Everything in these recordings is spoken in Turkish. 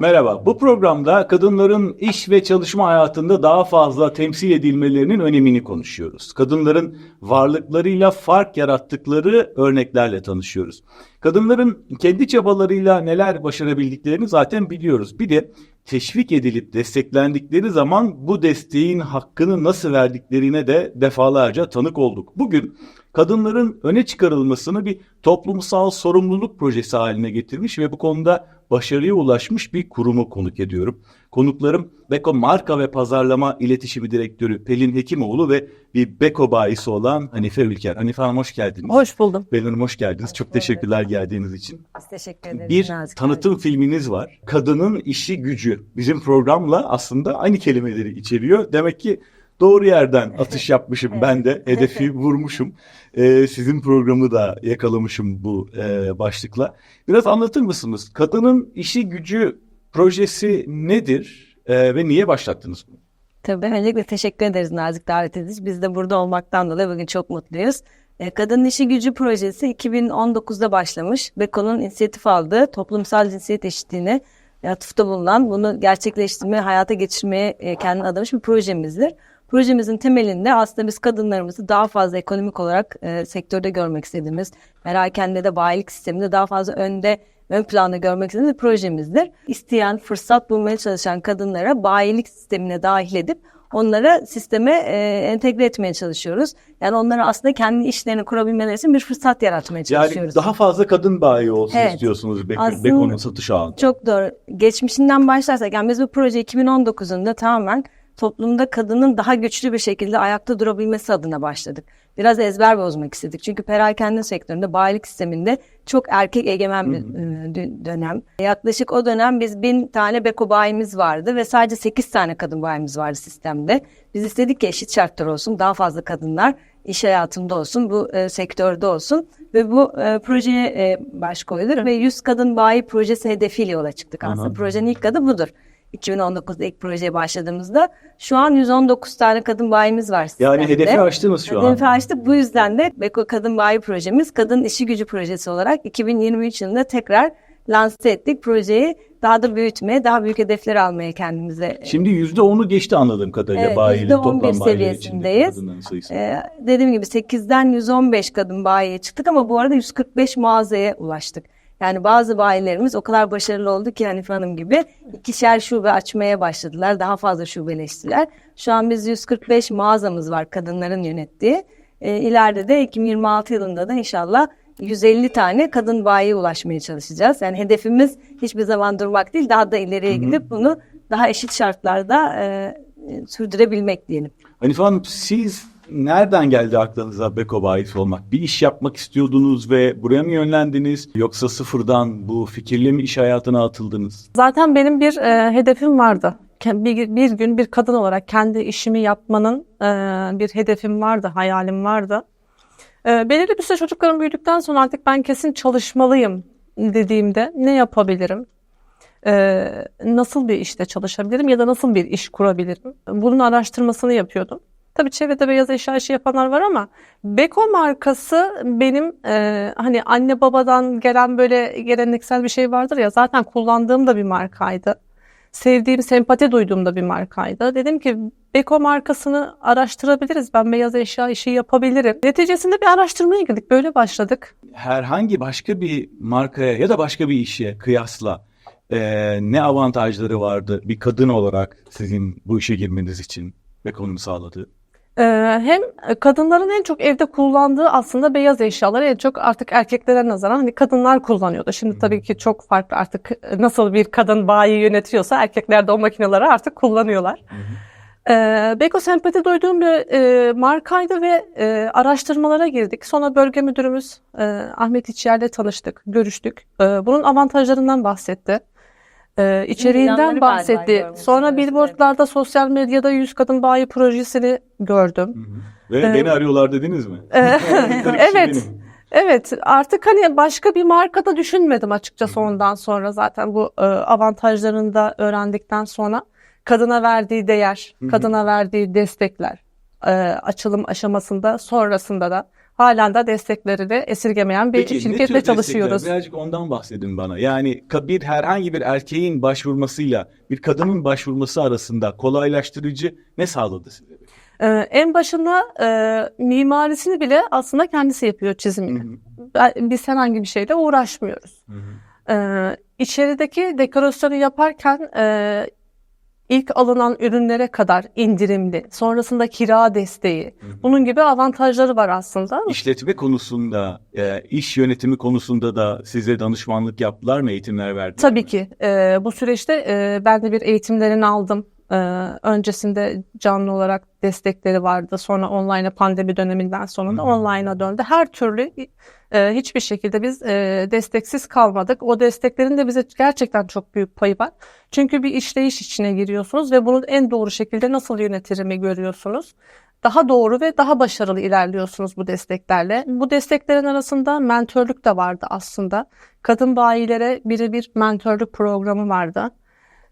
Merhaba. Bu programda kadınların iş ve çalışma hayatında daha fazla temsil edilmelerinin önemini konuşuyoruz. Kadınların varlıklarıyla fark yarattıkları örneklerle tanışıyoruz. Kadınların kendi çabalarıyla neler başarabildiklerini zaten biliyoruz. Bir de teşvik edilip desteklendikleri zaman bu desteğin hakkını nasıl verdiklerine de defalarca tanık olduk. Bugün kadınların öne çıkarılmasını bir toplumsal sorumluluk projesi haline getirmiş ve bu konuda başarıya ulaşmış bir kurumu konuk ediyorum. Konuklarım Beko Marka ve Pazarlama İletişimi Direktörü Pelin Hekimoğlu ve bir Beko bayisi olan Hanife Ülker. Hanife Hanım hoş geldiniz. Hoş buldum. Pelin Hanım hoş geldiniz. Çok teşekkürler geldiğiniz için. Biz teşekkür ederiz. Bir Nazik tanıtım filminiz var. Kadının işi gücü. Bizim programla aslında aynı kelimeleri içeriyor. Demek ki doğru yerden atış yapmışım ben de. Hedefi vurmuşum. Ee, sizin programı da yakalamışım bu e, başlıkla. Biraz anlatır mısınız? Kadının işi gücü projesi nedir e, ve niye başlattınız bunu? Tabii öncelikle teşekkür ederiz nazik davet ediniz. Biz de burada olmaktan dolayı bugün çok mutluyuz. E, Kadın İşi Gücü projesi 2019'da başlamış. Beko'nun inisiyatif aldığı toplumsal cinsiyet eşitliğine atıfta bulunan bunu gerçekleştirmeye, hayata geçirmeye e, kendini adamış bir projemizdir. Projemizin temelinde aslında biz kadınlarımızı daha fazla ekonomik olarak e, sektörde görmek istediğimiz, perakende de bayilik sisteminde daha fazla önde ön planda görmek istediğimiz projemizdir. İsteyen, fırsat bulmaya çalışan kadınlara bayilik sistemine dahil edip onlara sisteme e, entegre etmeye çalışıyoruz. Yani onlara aslında kendi işlerini kurabilmeleri için bir fırsat yaratmaya Yani çalışıyoruz. daha fazla kadın bayi olsun Evet. istiyorsunuz Aslında- Beko'nun satış ağında. Çok doğru. Geçmişinden başlarsak yani biz bu proje 2019'unda tamamen toplumda kadının daha güçlü bir şekilde ayakta durabilmesi adına başladık. Biraz ezber bozmak istedik. Çünkü perakende sektöründe bayilik sisteminde çok erkek egemen bir e, dö- dönem. Yaklaşık o dönem biz bin tane beko bayimiz vardı ve sadece 8 tane kadın bayimiz vardı sistemde. Biz istedik ki eşit şartlar olsun, daha fazla kadınlar iş hayatında olsun, bu e, sektörde olsun ve bu e, projeye e, baş koyduk ve 100 kadın bayi projesi hedefiyle yola çıktık aslında. Aha. Projenin ilk adı budur. 2019'da ilk projeye başladığımızda şu an 119 tane kadın bayimiz var Yani sistemde. hedefi aştınız şu an. Hedefi aştık. Bu yüzden de Beko Kadın Bayi projemiz Kadın İşi Gücü Projesi olarak 2023 yılında tekrar lanse ettik. Projeyi daha da büyütmeye, daha büyük hedefler almaya kendimize Şimdi yüzde onu geçti anladığım kadarıyla Evet, bayili, %11 toplam seviyesindeyiz. Ee, dediğim gibi 8'den 115 kadın bayiye çıktık ama bu arada 145 mağazaya ulaştık. Yani bazı bayilerimiz o kadar başarılı oldu ki Hanife Hanım gibi ikişer şube açmaya başladılar. Daha fazla şubeleştiler. Şu an biz 145 mağazamız var kadınların yönettiği. Ee, ileride de 2026 yılında da inşallah 150 tane kadın bayiye ulaşmaya çalışacağız. Yani hedefimiz hiçbir zaman durmak değil, daha da ileriye gidip bunu daha eşit şartlarda e, e, sürdürebilmek diyelim. Hanife Hanım siz nereden geldi aklınıza Beko bayisi olmak? Bir iş yapmak istiyordunuz ve buraya mı yönlendiniz? Yoksa sıfırdan bu fikirle mi iş hayatına atıldınız? Zaten benim bir e, hedefim vardı. Bir, bir gün bir kadın olarak kendi işimi yapmanın e, bir hedefim vardı, hayalim vardı. E, belirli bir süre çocuklarım büyüdükten sonra artık ben kesin çalışmalıyım dediğimde ne yapabilirim? E, nasıl bir işte çalışabilirim ya da nasıl bir iş kurabilirim? Bunun araştırmasını yapıyordum. Tabii çevrede beyaz eşya işi yapanlar var ama Beko markası benim e, hani anne babadan gelen böyle geleneksel bir şey vardır ya zaten kullandığım da bir markaydı. Sevdiğim, sempati duyduğum da bir markaydı. Dedim ki Beko markasını araştırabiliriz. Ben beyaz eşya işi yapabilirim. Neticesinde bir araştırmaya girdik. Böyle başladık. Herhangi başka bir markaya ya da başka bir işe kıyasla e, ne avantajları vardı bir kadın olarak sizin bu işe girmeniz için Beko'nun sağladığı? Ee, hem kadınların en çok evde kullandığı aslında beyaz eşyaları en çok artık erkeklere nazaran hani kadınlar kullanıyordu. Şimdi tabii ki çok farklı artık nasıl bir kadın bayi yönetiyorsa erkekler de o makineleri artık kullanıyorlar. Ee, Beko sempati duyduğum bir e, markaydı ve e, araştırmalara girdik. Sonra bölge müdürümüz e, Ahmet İçyer'le tanıştık, görüştük. E, bunun avantajlarından bahsetti. E, içeriğinden bahsetti. Sonra evet. billboardlarda, sosyal medyada 100 Kadın Bayi projesini gördüm. Ve Ee, beni arıyorlar dediniz mi? Ee, kişi evet. Evet artık hani başka bir markada düşünmedim açıkçası ondan sonra zaten bu e, avantajlarını da öğrendikten sonra kadına verdiği değer, Hı hı. kadına verdiği destekler, e, açılım aşamasında sonrasında da Halen de destekleri de esirgemeyen bir Peki ne tür şirketle çalışıyoruz. Birazcık ondan bahsedin bana. Yani bir herhangi bir erkeğin başvurmasıyla bir kadının başvurması arasında kolaylaştırıcı ne sağladı size? Ee, en başında e, mimarisini bile aslında kendisi yapıyor çizimini. Biz herhangi bir şeyle uğraşmıyoruz. Ee, içerideki dekorasyonu yaparken e, ilk alınan ürünlere kadar indirimli, sonrasında kira desteği, bunun gibi avantajları var aslında. İşletme konusunda, e, iş yönetimi konusunda da size danışmanlık yaptılar mı, eğitimler verdiler Tabii mi? ki e, bu süreçte e, ben de bir eğitimlerini aldım. E, öncesinde canlı olarak destekleri vardı. Sonra online'a pandemi döneminden sonra da Hı. online'a döndü. Her türlü e, hiçbir şekilde biz e, desteksiz kalmadık. O desteklerin de bize gerçekten çok büyük payı var. Çünkü bir işleyiş içine giriyorsunuz ve bunu en doğru şekilde nasıl yönetirimi görüyorsunuz. Daha doğru ve daha başarılı ilerliyorsunuz bu desteklerle. Bu desteklerin arasında mentörlük de vardı aslında. Kadın bayilere birebir mentörlük programı vardı.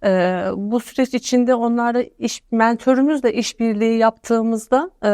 Ee, bu süreç içinde onlarla iş, mentörümüzle işbirliği yaptığımızda e,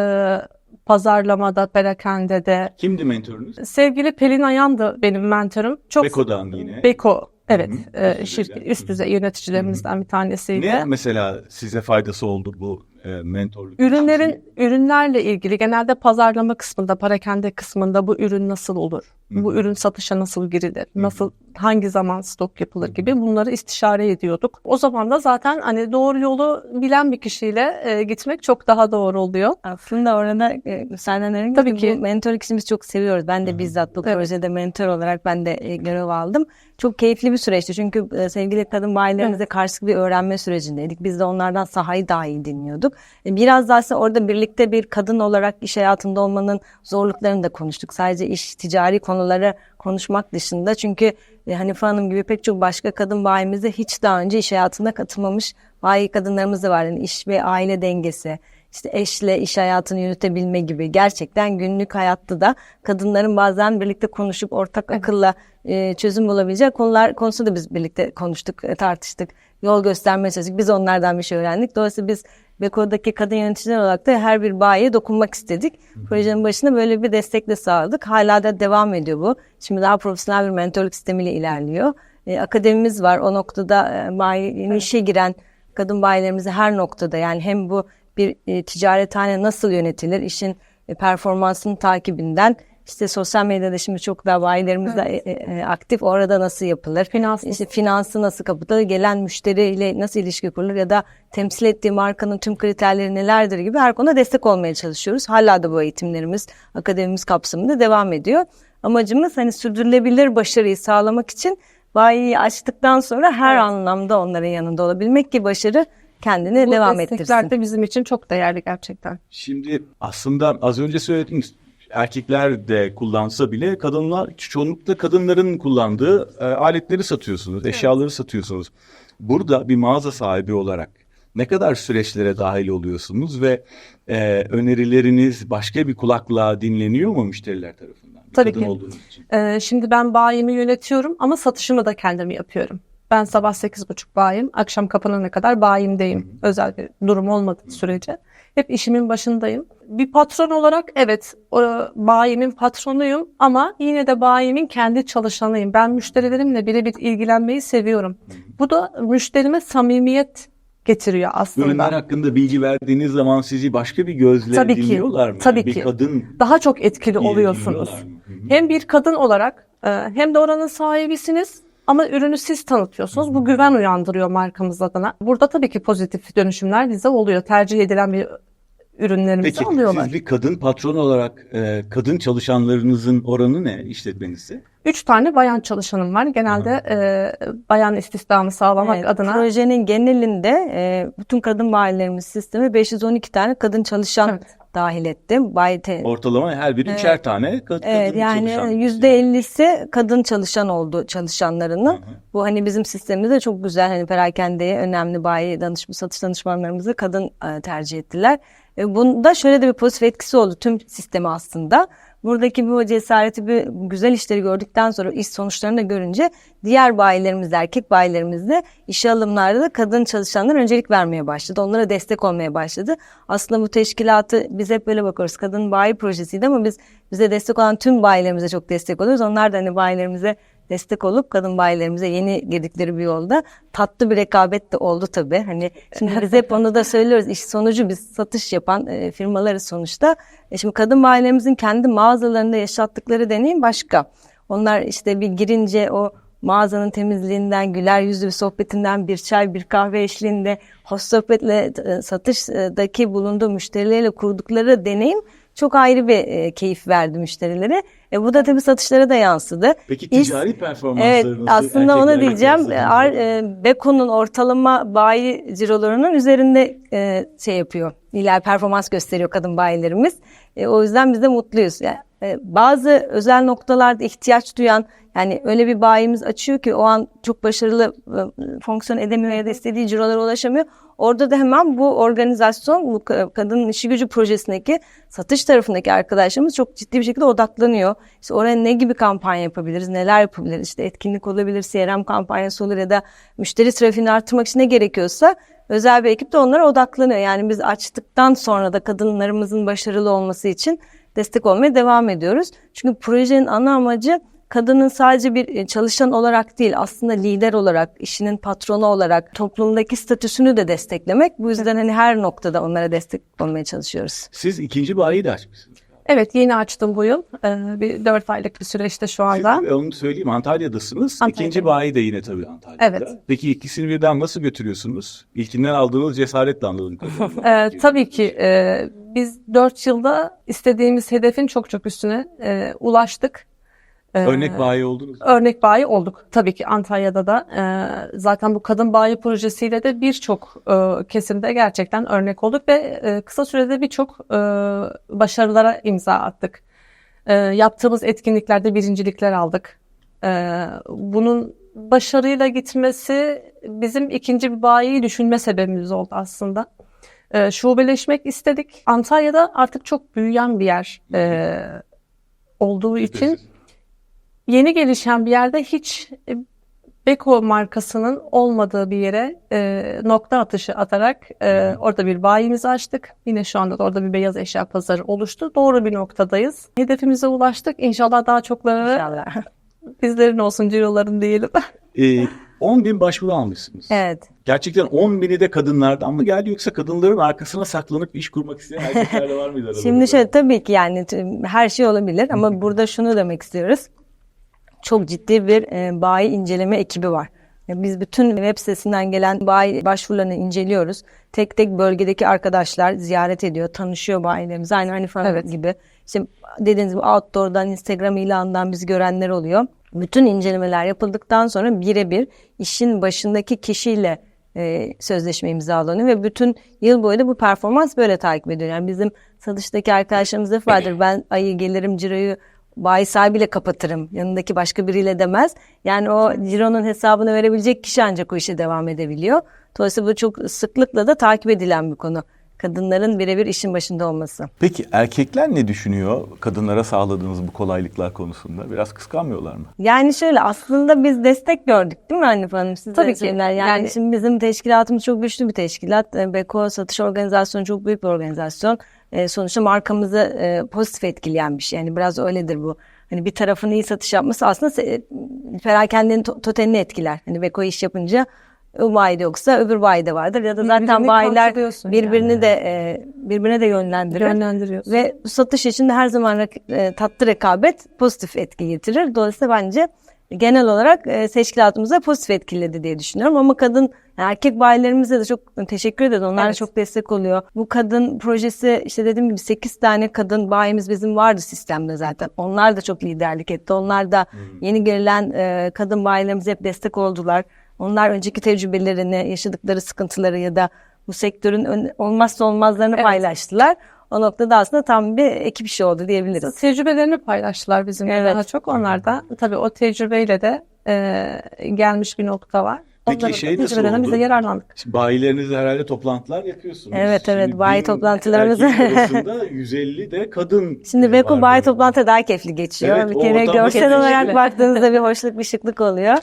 pazarlamada, perakendede Kimdi mentorunuz? sevgili Pelin Ayan da benim mentörüm. Çok Beko'dan yine. Beko evet e, Üst şirket düzey. üst düzey yöneticilerimizden bir tanesiydi. Ne mesela size faydası oldu bu e, mentorluk? Ürünlerin ürünlerle ilgili genelde pazarlama kısmında, parakende kısmında bu ürün nasıl olur? Bu Hı. ürün satışa nasıl girilir? Nasıl hangi zaman stok yapılır gibi bunları istişare ediyorduk. O zaman da zaten hani doğru yolu bilen bir kişiyle e, gitmek çok daha doğru oluyor. Aslında orada e, senden önce Tabii bu ki. mentorluk işini biz çok seviyoruz. Ben de bizzat bu Evet. projede mentor olarak ben de e, görev aldım. Çok keyifli bir süreçti. Çünkü e, sevgili kadın bayilerimize karşı bir öğrenme sürecindeydik. Biz de onlardan sahayı daha iyi dinliyorduk. E, Biraz da aslında orada birlikte bir kadın olarak iş hayatında olmanın zorluklarını da konuştuk. Sadece iş, ticari konuları konuşmak dışında. Çünkü e, Hanife Hanım gibi pek çok başka kadın bayimize hiç daha önce iş hayatına katılmamış bayi kadınlarımız da var. Yani iş ve aile dengesi, işte eşle iş hayatını yönetebilme gibi gerçekten günlük hayatta da kadınların bazen birlikte konuşup ortak akılla e, çözüm bulabileceği konular konusunda da biz birlikte konuştuk, e, tartıştık, yol göstermeye çalıştık. Biz onlardan bir şey öğrendik. Dolayısıyla biz Beko'daki kadın yöneticiler olarak da her bir bayiye dokunmak istedik. Projenin başında böyle bir destekle sağladık. Hala da devam ediyor bu. Şimdi daha profesyonel bir mentorluk sistemiyle ilerliyor. E, akademimiz var. O noktada e, bayi, işe giren kadın bayilerimizi her noktada yani hem bu bir e, ticarethane nasıl yönetilir, işin e, performansının takibinden işte sosyal medyada şimdi çok daha bayilerimiz de e, e, aktif orada nasıl yapılır? Finans işte finansı nasıl kapatılır? Gelen müşteriyle nasıl ilişki kurulur ya da temsil ettiği markanın tüm kriterleri nelerdir gibi her konuda destek olmaya çalışıyoruz. Hala da bu eğitimlerimiz akademimiz kapsamında devam ediyor. Amacımız hani sürdürülebilir başarıyı sağlamak için bayiyi açtıktan sonra her anlamda onların yanında olabilmek ki başarı kendine Bu devam destekler ettirsin. de bizim için çok değerli gerçekten. Şimdi aslında az önce söylediniz erkekler de kullansa bile kadınlar çoğunlukla kadınların kullandığı e, aletleri satıyorsunuz, eşyaları satıyorsunuz. Burada bir mağaza sahibi olarak ne kadar süreçlere dahil oluyorsunuz ve e, önerileriniz başka bir kulakla dinleniyor mu müşteriler tarafından? Bir Tabii kadın ki. olduğunuz için. Ee, şimdi ben bayimi yönetiyorum ama satışımı da kendim yapıyorum. Ben sabah 8.30 bayim, akşam kapanana kadar bayimdeyim. Özel bir durum olmadığı sürece. Hep işimin başındayım. Bir patron olarak evet bayimin patronuyum ama yine de bayimin kendi çalışanıyım. Ben müşterilerimle birebir ilgilenmeyi seviyorum. Bu da müşterime samimiyet getiriyor aslında. Ürünler hakkında bilgi verdiğiniz zaman sizi başka bir gözle Tabii ki, dinliyorlar mı? tabii bir ki. kadın Daha çok etkili oluyorsunuz. Hı hı. Hem bir kadın olarak e, hem de oranın sahibisiniz ama ürünü siz tanıtıyorsunuz. Bu güven uyandırıyor markamız adına. Burada tabii ki pozitif dönüşümler bize oluyor. Tercih edilen bir ürünlerimizi Peki alıyorlar. siz bir kadın patron olarak e, kadın çalışanlarınızın oranı ne işletmenizde? Üç tane bayan çalışanım var. Genelde e, bayan istihdamı sağlamak Evet, adına. Projenin genelinde e, bütün kadın bayilerimiz sistemi 512 tane kadın çalışan Evet. dahil etti. Bayi te- Ortalama her biri Evet. üçer tane kad- kadın Evet yani çalışan. yüzde ellisi kadın çalışan oldu çalışanlarının. Bu hani bizim sistemimizde çok güzel hani perakendeye önemli bayi danışma satış danışmanlarımızı kadın e, tercih ettiler. E, bunda şöyle de bir pozitif etkisi oldu tüm sistemi aslında. Buradaki bu cesareti, bir güzel işleri gördükten sonra iş sonuçlarını da görünce diğer bayilerimiz de, erkek bayilerimiz de işe alımlarda da kadın çalışanlara öncelik vermeye başladı. Onlara destek olmaya başladı. Aslında bu teşkilatı biz hep böyle bakıyoruz. Kadın bayi projesiydi ama biz bize destek olan tüm bayilerimize çok destek oluyoruz. Onlar da hani bayilerimize destek olup kadın bayilerimize yeni girdikleri bir yolda tatlı bir rekabet de oldu tabii. Hani şimdi biz hep onu da söylüyoruz. İş sonucu biz satış yapan e, firmalarız sonuçta. E şimdi kadın bayilerimizin kendi mağazalarında yaşattıkları deneyim başka. Onlar işte bir girince o mağazanın temizliğinden, güler yüzlü bir sohbetinden, bir çay, bir kahve eşliğinde hoş sohbetle e, satışdaki bulunduğu müşterileriyle kurdukları deneyim çok ayrı bir e, keyif verdi müşterilere. E, bu da tabii satışlara da yansıdı. Peki İş- ticari performansları Evet nasıl? aslında Erkeklerle diyeceğim. Ar, e, Beko'nun ortalama bayi cirolarının üzerinde e, şey yapıyor. İler performans gösteriyor kadın bayilerimiz. E, o yüzden biz de mutluyuz. Yani, bazı özel noktalarda ihtiyaç duyan yani öyle bir bayimiz açıyor ki o an çok başarılı e, fonksiyon edemiyor ya da istediği cirolara ulaşamıyor. Orada da hemen bu organizasyon, bu ka- kadının işi gücü projesindeki satış tarafındaki arkadaşlarımız çok ciddi bir şekilde odaklanıyor. İşte oraya ne gibi kampanya yapabiliriz, neler yapabiliriz? İşte etkinlik olabilir, CRM kampanyası olur ya da müşteri trafiğini arttırmak için ne gerekiyorsa özel bir ekip de onlara odaklanıyor. Yani biz açtıktan sonra da kadınlarımızın başarılı olması için destek olmaya devam ediyoruz. Çünkü projenin ana amacı kadının sadece bir e, çalışan olarak değil aslında lider olarak, işinin patronu olarak toplumdaki statüsünü de desteklemek. Bu yüzden hani her noktada onlara destek olmaya çalışıyoruz. Siz ikinci bayi de açmışsınız. Evet yeni açtım bu yıl. Ee, bir dört aylık bir süreçte şu anda. Siz, onu söyleyeyim Antalya'dasınız. Antalya'dayım. İkinci bayi de yine tabii Antalya'da. Evet. Peki ikisini birden nasıl götürüyorsunuz? İlkinden aldığınız cesaretle anladım. Ee, tabii ki e, biz 4 yılda istediğimiz hedefin çok çok üstüne e, ulaştık. Ee, Örnek bayi oldunuz. mu? Örnek bayi olduk. Tabii ki Antalya'da da e, zaten bu kadın bayi projesiyle de birçok e, kesimde gerçekten örnek olduk ve e, kısa sürede birçok e, başarılara imza attık. E, yaptığımız etkinliklerde birincilikler aldık. E, bunun başarıyla gitmesi bizim ikinci bir bayiyi düşünme sebebimiz oldu aslında. E, şubeleşmek istedik. Antalya'da artık çok büyüyen bir yer e, olduğu için yeni gelişen bir yerde hiç e, Beko markasının olmadığı bir yere e, nokta atışı atarak e, orada bir bayimizi açtık. Yine şu anda da orada bir beyaz eşya pazarı oluştu. Doğru bir noktadayız. Hedefimize ulaştık. İnşallah daha çokları İnşallah. bizlerin olsun ciroların diyelim. Ee, 10 bin başvuru almışsınız. evet. Gerçekten 10 bini de kadınlardan mı geldi yoksa kadınların arkasına saklanıp iş kurmak isteyen erkekler de var mıydı? Şimdi şöyle tabii ki yani her şey olabilir ama burada şunu demek istiyoruz. Çok ciddi bir e, bayi inceleme ekibi var. Ya Biz bütün web sitesinden gelen bayi başvurularını inceliyoruz. Tek tek bölgedeki arkadaşlar ziyaret ediyor, tanışıyor bayilerimiz. Aynı Hanife Hanım Evet. gibi. İşte dediğiniz gibi outdoor'dan, Instagram ilanından biz görenler oluyor. Bütün incelemeler yapıldıktan sonra birebir işin başındaki kişiyle e, sözleşme imzalanıyor ve bütün yıl boyu da bu performans böyle takip ediyor. Yani bizim satıştaki arkadaşlarımız hep vardır. Ben ayı gelirim ciroyu bayi sahibiyle kapatırım. Yanındaki başka biriyle demez. Yani o cironun hesabını verebilecek kişi ancak o işe devam edebiliyor. Dolayısıyla bu çok sıklıkla da takip edilen bir konu. Kadınların birebir işin başında olması. Peki erkekler ne düşünüyor kadınlara sağladığınız bu kolaylıklar konusunda? Biraz kıskanmıyorlar mı? Yani şöyle aslında biz destek gördük değil mi Hanife Hanım? Siz Tabii ki. Yani, Yani- şimdi bizim teşkilatımız çok güçlü bir teşkilat. E, Beko Satış Organizasyonu çok büyük bir organizasyon. E, sonuçta markamızı e, pozitif etkileyen bir şey. Yani biraz öyledir bu. Hani bir tarafın iyi satış yapması aslında perakendenin to- totalini etkiler. Hani Beko iş yapınca o bayide yoksa öbür bayide vardır. Ya da zaten Birbirini bayiler birbirini yani. de e, birbirine de yönlendirir. Yönlendiriyoruz. Ve satış için de her zaman rak- e, tatlı rekabet pozitif etki getirir. Dolayısıyla bence genel olarak e, teşkilatımıza pozitif etkiledi diye düşünüyorum. Ama kadın erkek bayilerimize de çok teşekkür ederiz. Onlar da Evet. çok destek oluyor. Bu kadın projesi işte dediğim gibi 8 tane kadın bayimiz bizim vardı sistemde zaten. Onlar da çok liderlik etti. Onlar da yeni gelen e, kadın bayilerimize hep destek oldular. Onlar önceki tecrübelerini, yaşadıkları sıkıntıları ya da bu sektörün olmazsa olmazlarını Evet. paylaştılar. O noktada aslında tam bir ekip işi oldu diyebiliriz. Tecrübelerini paylaştılar bizimle Evet. daha çok. Onlar da tabii o tecrübeyle de e, gelmiş bir nokta var. Peki Onların şey nasıl tecrübelerinden biz de oldu? yararlandık. Şimdi bayilerinizle herhalde toplantılar yapıyorsunuz. Evet, evet, Şimdi bayi toplantılarımız- erkek arasında 150 de kadın. Şimdi Beko bayi böyle. toplantı daha keyifli geçiyor. Evet, bir kere görsel olarak baktığınızda bir hoşluk bir şıklık oluyor.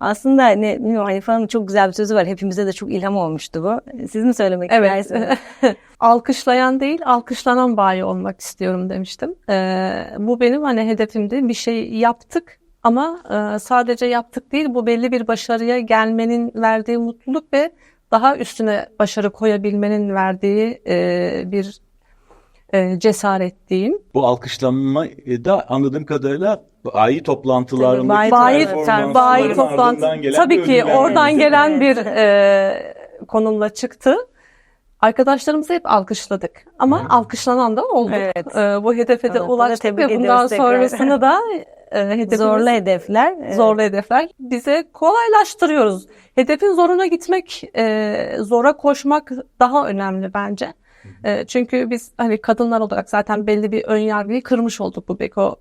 Aslında hani bilmiyorum Hanife Hanım'ın çok güzel bir sözü var. Hepimize de çok ilham olmuştu bu. Siz mi söylemek Evet. istersiniz? Alkışlayan değil, alkışlanan bayi olmak istiyorum demiştim. Ee, bu benim hani hedefimdi. Bir şey yaptık ama e, sadece yaptık değil, bu belli bir başarıya gelmenin verdiği mutluluk ve daha üstüne başarı koyabilmenin verdiği e, bir e, cesaret diyeyim. Bu alkışlanma da anladığım kadarıyla bayi toplantılarındaki Tabii, bayi- Bayi, bayi toplantı gelen tabii ki oradan gelen Evet. bir e, konumla çıktı. Arkadaşlarımızı hep alkışladık ama alkışlanan da olduk. Evet. E, bu hedefe de Evet, ulaştık ve bundan sonrasını da e, hedefimiz Zorlu hedefler. Evet. zorlu hedefler bize kolaylaştırıyoruz. Hedefin zoruna gitmek, e, zora koşmak daha önemli bence. E, çünkü biz hani kadınlar olarak zaten belli bir ön yargıyı kırmış olduk bu Beko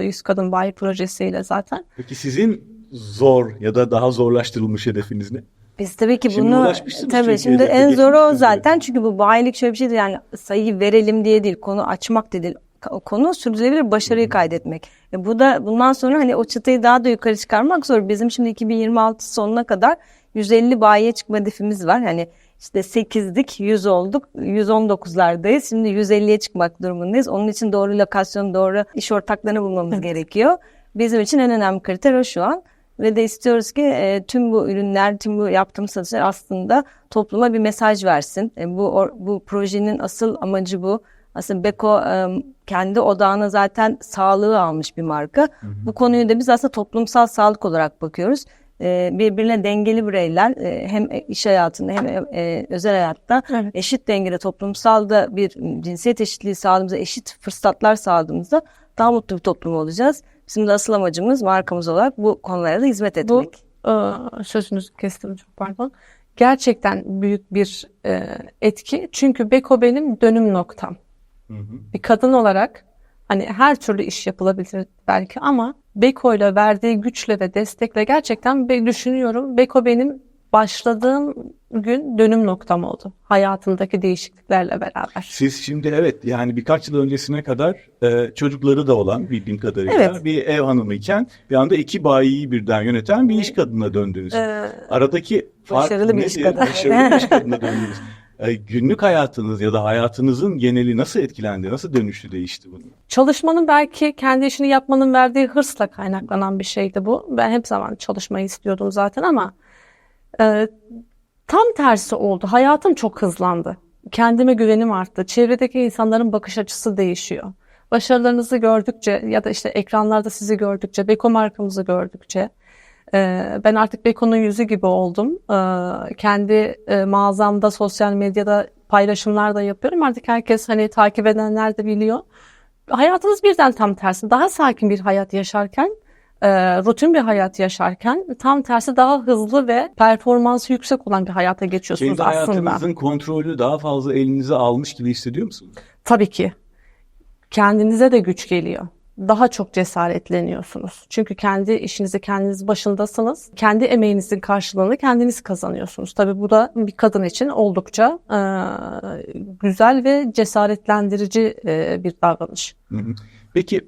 100 Kadın Bayi projesiyle zaten. Peki sizin zor ya da daha zorlaştırılmış hedefiniz ne? Biz tabii ki Şimdi bunu tabii şimdi en zoru o zaten çünkü bu bayilik şöyle bir şeydir yani sayı verelim diye değil konu açmak değil konu sürdürülebilir başarıyı kaydetmek. E bu da bundan sonra hani o çıtayı daha da yukarı çıkarmak zor. Bizim şimdi 2026 sonuna kadar 150 bayiye çıkma hedefimiz var. Hani işte 8'dik 100 olduk 119'lardayız şimdi 150'ye çıkmak durumundayız. Onun için doğru lokasyon doğru iş ortaklarını bulmamız gerekiyor. Bizim için en önemli kriter o şu an. Ve de istiyoruz ki e, tüm bu ürünler, tüm bu yaptığımız satışlar aslında topluma bir mesaj versin. E, bu or- bu projenin asıl amacı bu. Aslında Beko e, kendi odağına zaten sağlığı almış bir marka. Bu konuyu da biz aslında toplumsal sağlık olarak bakıyoruz. E, birbirine dengeli bireyler e, hem iş hayatında hem e, özel hayatta Evet. eşit dengede toplumsal da bir cinsiyet eşitliği sağladığımızda, eşit fırsatlar sağladığımızda daha mutlu bir toplum olacağız. Bizim de asıl amacımız markamız olarak bu konulara da hizmet Bu etmek. e, sözünüzü kestim çok pardon. Gerçekten büyük bir e, etki. Çünkü Beko benim dönüm noktam. Bir kadın olarak hani her türlü iş yapılabilir belki ama Beko ile verdiği güçle ve destekle gerçekten düşünüyorum. Beko benim başladığım gün dönüm noktam oldu. Hayatımdaki değişikliklerle beraber. Siz şimdi evet yani birkaç yıl öncesine kadar e, çocukları da olan bildiğim kadarıyla Evet. bir ev hanımıyken bir anda iki bayiyi birden yöneten bir iş kadınına döndünüz. Ee, Aradaki fark Başarılı bir iş. Başarılı bir iş kadına döndünüz. E, günlük hayatınız ya da hayatınızın geneli nasıl etkilendi? Nasıl dönüştü değişti bunun? Çalışmanın belki kendi işini yapmanın verdiği hırsla kaynaklanan bir şeydi bu. Ben hep zaman çalışmayı istiyordum zaten ama e, tam tersi oldu. Hayatım çok hızlandı. Kendime güvenim arttı. Çevredeki insanların bakış açısı değişiyor. Başarılarınızı gördükçe ya da işte ekranlarda sizi gördükçe, Beko markamızı gördükçe ben artık Beko'nun yüzü gibi oldum. E, kendi e, mağazamda, sosyal medyada paylaşımlar da yapıyorum. Artık herkes hani takip edenler de biliyor hayatınız birden tam tersi. Daha sakin bir hayat yaşarken, e, rutin bir hayat yaşarken tam tersi daha hızlı ve performansı yüksek olan bir hayata geçiyorsunuz Kendi aslında. hayatınızın kontrolü daha fazla elinize almış gibi hissediyor musunuz? Tabii ki. Kendinize de güç geliyor. Daha çok cesaretleniyorsunuz. Çünkü kendi işinizi kendiniz başındasınız. Kendi emeğinizin karşılığını kendiniz kazanıyorsunuz. Tabii bu da bir kadın için oldukça e, güzel ve cesaretlendirici e, bir davranış. Peki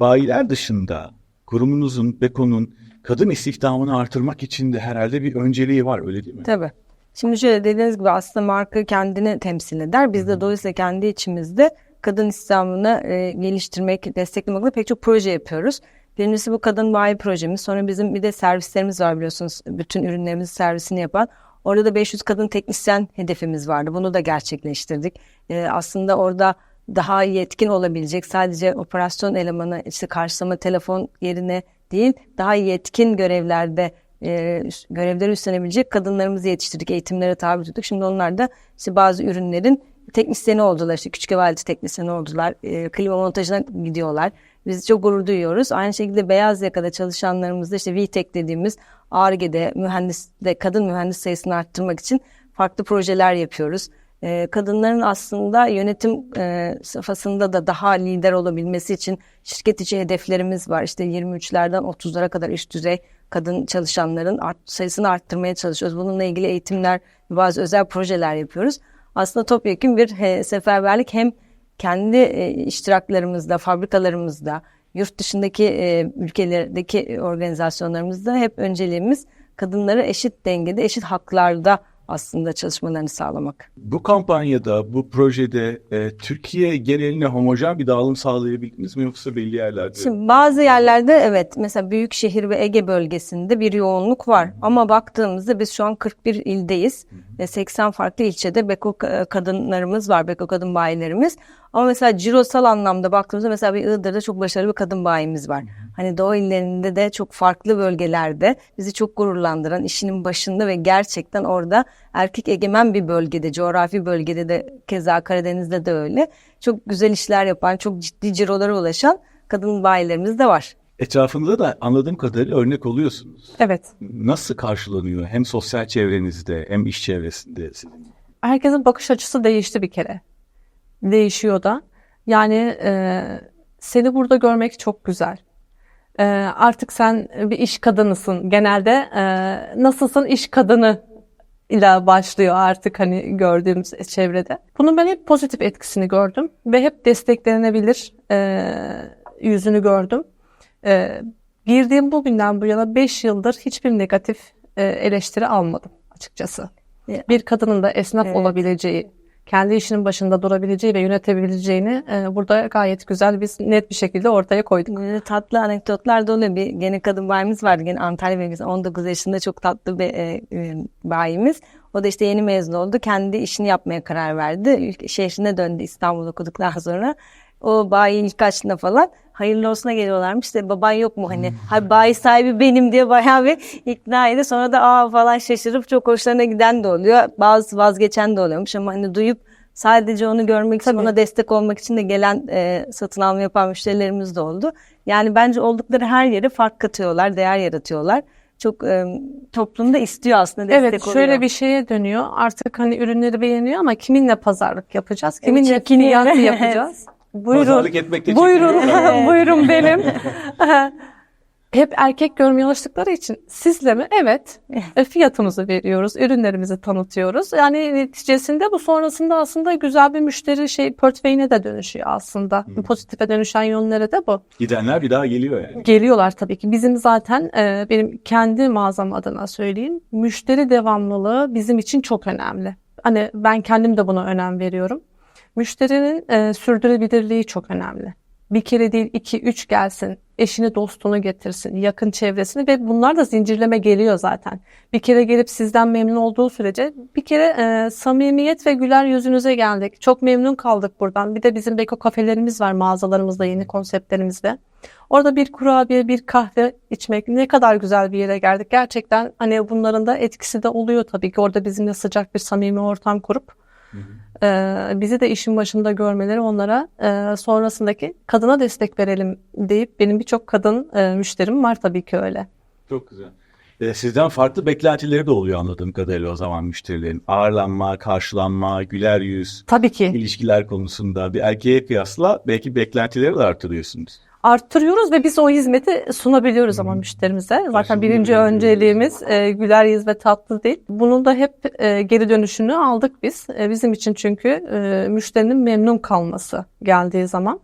bayiler dışında kurumunuzun, Beko'nun kadın istihdamını artırmak için de herhalde bir önceliği var öyle değil mi? Tabii. Şimdi şöyle dediğiniz gibi aslında marka kendini temsil eder. Biz de dolayısıyla kendi içimizde kadın istihdamını e, geliştirmek, desteklemek pek çok proje yapıyoruz. Birincisi bu kadın bayi projemiz. Sonra bizim bir de servislerimiz var biliyorsunuz. Bütün ürünlerimizin servisini yapan. Orada da 500 kadın teknisyen hedefimiz vardı. Bunu da gerçekleştirdik. E, aslında orada daha yetkin olabilecek sadece operasyon elemanı işte karşılama telefon yerine değil daha yetkin görevlerde e, görevleri üstlenebilecek kadınlarımızı yetiştirdik, eğitimlere tabi tuttuk. Şimdi onlar da işte bazı ürünlerin teknisyeni oldular, işte küçük ev aleti teknisyeni oldular, e, klima montajına gidiyorlar. Biz çok gurur duyuyoruz. Aynı şekilde beyaz yakada çalışanlarımızda işte VTEC dediğimiz ARGE'de mühendis de kadın mühendis sayısını arttırmak için farklı projeler yapıyoruz. e, kadınların aslında yönetim e, safhasında da daha lider olabilmesi için şirket içi hedeflerimiz var. İşte 23'lerden 30'lara kadar üst düzey kadın çalışanların art, sayısını arttırmaya çalışıyoruz. Bununla ilgili eğitimler, bazı özel projeler yapıyoruz. Aslında topyekun bir seferberlik hem kendi e, iştiraklarımızda, fabrikalarımızda, yurt dışındaki e, ülkelerdeki organizasyonlarımızda hep önceliğimiz kadınları eşit dengede, eşit haklarda aslında çalışmalarını sağlamak. Bu kampanyada, bu projede e, Türkiye geneline homojen bir dağılım sağlayabildiniz mi yoksa belli yerlerde? Şimdi bazı yerlerde evet mesela büyük şehir ve Ege bölgesinde bir yoğunluk var. Ama baktığımızda biz şu an 41 ildeyiz ve 80 farklı ilçede beko ka- kadınlarımız var, beko kadın bayilerimiz. Ama mesela cirosal anlamda baktığımızda mesela bir Iğdır'da çok başarılı bir kadın bayimiz var. Hani Doğu illerinde de çok farklı bölgelerde bizi çok gururlandıran işinin başında ve gerçekten orada erkek egemen bir bölgede, coğrafi bölgede de keza Karadeniz'de de öyle. Çok güzel işler yapan, çok ciddi cirolara ulaşan kadın bayilerimiz de var. Etrafınızda da anladığım kadarıyla örnek oluyorsunuz. Evet. Nasıl karşılanıyor hem sosyal çevrenizde hem iş çevresinde sizin? herkesin bakış açısı değişti bir kere. Değişiyor da. Yani e, seni burada görmek çok güzel. E, artık sen bir iş kadınısın. Genelde e, nasılsın iş kadını ile başlıyor artık hani gördüğümüz çevrede. Bunun ben hep pozitif etkisini gördüm ve hep desteklenebilir e, yüzünü gördüm. E, girdiğim bugünden bu yana 5 yıldır hiçbir negatif e, eleştiri almadım açıkçası. Bir kadının da esnaf Evet. olabileceği, kendi işinin başında durabileceği ve yönetebileceğini e, burada gayet güzel biz net bir şekilde ortaya koyduk. Böyle tatlı anekdotlar da oluyor. Bir gene kadın bayimiz vardı. Gene Antalya bölgesinde 19 yaşında çok tatlı bir e, e, bayimiz. O da işte yeni mezun oldu. Kendi işini yapmaya karar verdi. Şehrine döndü İstanbul okuduktan sonra. O bayi ilk açtığında falan hayırlı olsuna geliyorlarmış. İşte baban yok mu hani? Hay bayi sahibi benim diye bayağı bir ikna edip sonra da aa falan şaşırıp çok hoşlarına giden de oluyor. Bazı vazgeçen de oluyormuş ama hani duyup sadece onu görmek için Tabii. ona destek olmak için de gelen e, satın alma yapan müşterilerimiz de oldu. Yani bence oldukları her yere fark katıyorlar, değer yaratıyorlar. Çok e, toplumda istiyor aslında destek Evet oluyor. şöyle bir şeye dönüyor. Artık hani ürünleri beğeniyor ama kiminle pazarlık yapacağız? Kiminle çekiniyor. fiyatı yapacağız? Buyurun. Pazarlık etmekte Buyurun. Buyurun benim. Hep erkek görmeye alıştıkları için sizle mi? Evet. E, Fiyatımızı veriyoruz, ürünlerimizi tanıtıyoruz. Yani neticesinde bu sonrasında aslında güzel bir müşteri şey portföyüne de dönüşüyor aslında. Pozitife dönüşen yönlere de bu. Gidenler bir daha geliyor yani. Geliyorlar tabii ki. Bizim zaten e, benim kendi mağazam adına söyleyeyim. Müşteri devamlılığı bizim için çok önemli. Hani ben kendim de buna önem veriyorum. Müşterinin e, sürdürülebilirliği çok önemli. Bir kere değil iki, üç gelsin. Eşini, dostunu getirsin, yakın çevresini ve bunlar da zincirleme geliyor zaten. Bir kere gelip sizden memnun olduğu sürece bir kere e, samimiyet ve güler yüzünüze geldik. Çok memnun kaldık buradan. Bir de bizim beko kafelerimiz var mağazalarımızda, yeni konseptlerimizde. Orada bir kurabiye, bir kahve içmek ne kadar güzel bir yere geldik. Gerçekten hani bunların da etkisi de oluyor tabii ki. Orada bizimle sıcak bir samimi ortam kurup e, bizi de işin başında görmeleri onlara e, sonrasındaki kadına destek verelim deyip benim birçok kadın e, müşterim var tabii ki öyle. Çok güzel. E, sizden farklı beklentileri de oluyor anladığım kadarıyla o zaman müşterilerin. Ağırlanma, karşılanma, güler yüz, Tabii ki ilişkiler konusunda bir erkeğe kıyasla belki beklentileri de artırıyorsunuz. Arttırıyoruz ve biz o hizmeti sunabiliyoruz ama müşterimize. Zaten birinci önceliğimiz e, güler yüz ve tatlı değil. Bunun da hep e, geri dönüşünü aldık biz. E, bizim için çünkü e, müşterinin memnun kalması geldiği zaman.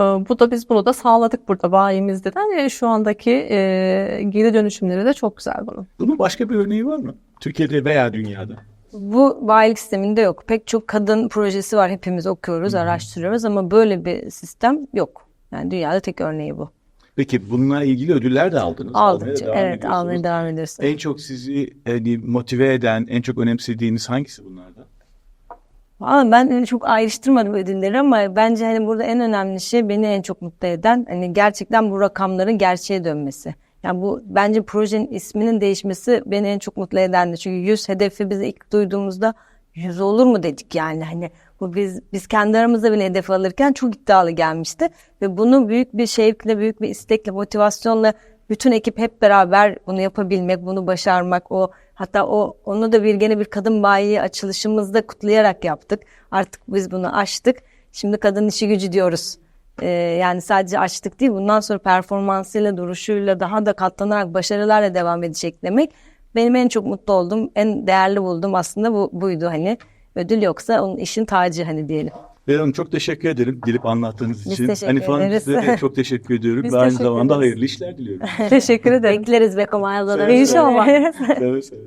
E, bu da biz bunu da sağladık burada bayimizde de. Yani şu andaki e, geri dönüşümleri de çok güzel bunun. Bunun başka bir örneği var mı? Türkiye'de veya dünyada. Bu bayilik sisteminde yok. Pek çok kadın projesi var. Hepimiz okuyoruz, araştırıyoruz ama böyle bir sistem yok. Yani dünyada tek örneği bu. Peki bununla ilgili ödüller de aldınız. Almaya devam Evet, ediyorsunuz. almaya devam ediyoruz. En çok sizi hani, motive eden, en çok önemsediğiniz hangisi bunlardan? Valla ben öyle çok ayrıştırmadım ödülleri ama bence hani burada en önemli şey beni en çok mutlu eden hani gerçekten bu rakamların gerçeğe dönmesi. Yani bu bence projenin isminin değişmesi beni en çok mutlu edendi. Çünkü 100 hedefi biz ilk duyduğumuzda 100 olur mu dedik yani hani bu biz biz kendi aramızda bile hedef alırken çok iddialı gelmişti ve bunu büyük bir şevkle, büyük bir istekle, motivasyonla bütün ekip hep beraber bunu yapabilmek, bunu başarmak, o hatta o onu da bir gene bir kadın bayi açılışımızda kutlayarak yaptık. Artık biz bunu aştık. Şimdi kadın işi gücü diyoruz. Ee, yani sadece açtık değil, bundan sonra performansıyla, duruşuyla daha da katlanarak başarılarla devam edecek demek. Benim en çok mutlu olduğum, en değerli bulduğum aslında bu buydu hani. Ödül yoksa onun işin tacı hani diyelim. Beren Hanım çok teşekkür ederim gelip anlattığınız Biz için. teşekkür Hanife Hanım ederiz. size çok teşekkür ediyorum. Biz Ve aynı teşekkür zamanda ederiz. hayırlı işler diliyorum. Teşekkür ederim. Bekleriz Beko mağazalara. Seve seve. İnşallah. Seve seve.